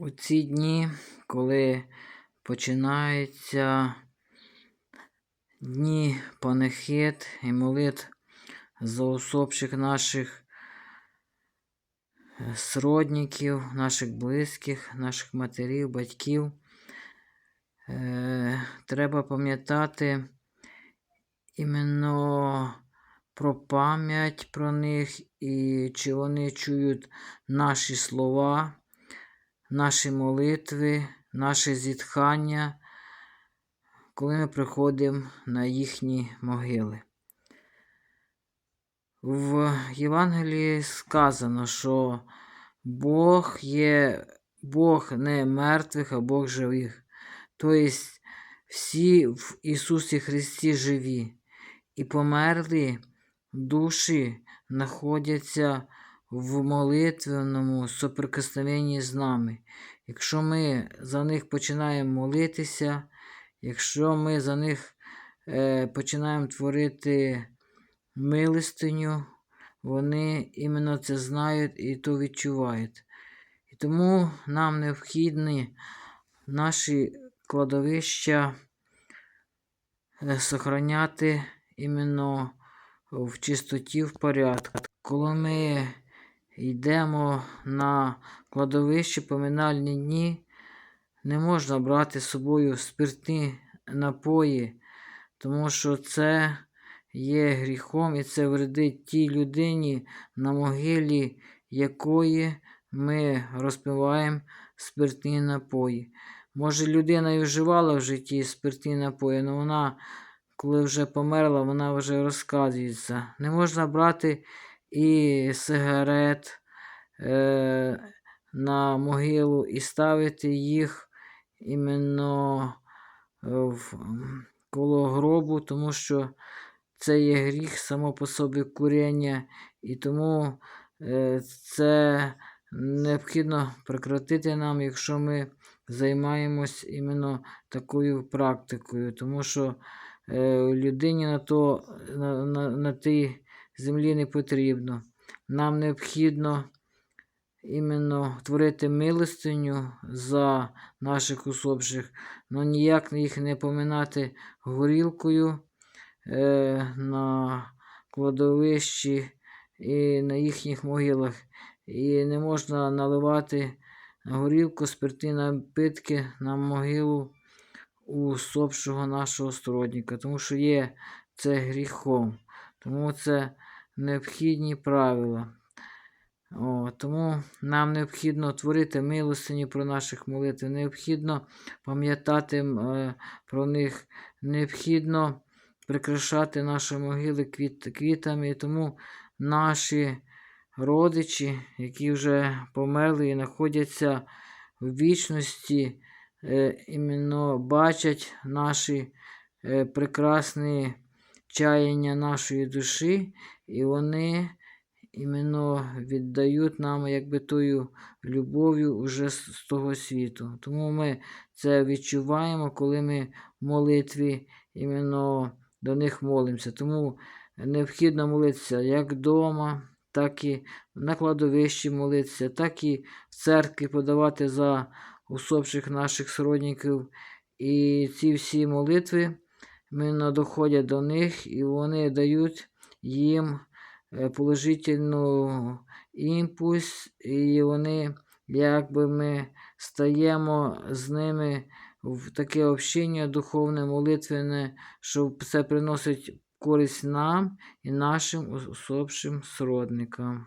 У ці дні, коли починаються дні панихид і молитв за усопших наших е, сродників, наших близьких, наших матерів, батьків, е, треба пам'ятати іменно про пам'ять про них і чи вони чують наші слова наші молитви, наше зітхання, коли ми приходимо на їхні могили. В Євангелії сказано, що Бог є Бог не мертвих, а Бог живих. Тобто всі в Ісусі Христі живі і померлі душі знаходяться в молитвеному соприкосновенні з нами. Якщо ми за них починаємо молитися, якщо ми за них е, починаємо творити милостиню, вони іменно це знають і то відчувають. І тому нам необхідні наші кладовища е, сохраняти іменно в чистоті в порядку. Коли ми йдемо на кладовище поминальні дні, не можна брати з собою спиртні напої, тому що це є гріхом і це вредить тій людині, на могилі якої ми розпиваємо спиртні напої. Може, людина і вживала в житті спиртні напої, але вона, коли вже померла, вона вже розказується. Не можна брати і сигарет е, на могилу і ставити їх іменно е, в, коло гробу, тому що це є гріх само по собі курення, і тому е, це необхідно прекратити нам, якщо ми займаємось іменно такою практикою, тому що е, людині на то на, на, на тій землі не потрібно. Нам необхідно іменно творити милостиню за наших усопших, але ніяк їх не поминати горілкою е, на кладовищі і на їхніх могилах. І не можна наливати горілку, спиртні напитки на могилу усопшого нашого сродника, тому що є це гріхом. Тому це необхідні правила. О, Тому нам необхідно творити милостині про наших молитв, необхідно пам'ятати е, про них, необхідно прикрашати наші могили квіт, квітами. І тому наші родичі, які вже померли і знаходяться в вічності, е, іменно бачать наші е, прекрасні чаяння нашої душі, і вони іменно віддають нам якби тою любов'ю уже з того світу. Тому ми це відчуваємо, коли ми в молитві іменно до них молимося. Тому необхідно молитися як вдома, так і на кладовищі молитися, так і в церкві подавати за усопших наших сродників. І ці всі молитви іменно доходять до них, і вони дають їм е, положительну імпульс, і вони, якби ми стаємо з ними в таке общення духовне, молитвене, що це приносить користь нам і нашим усопшим сродникам.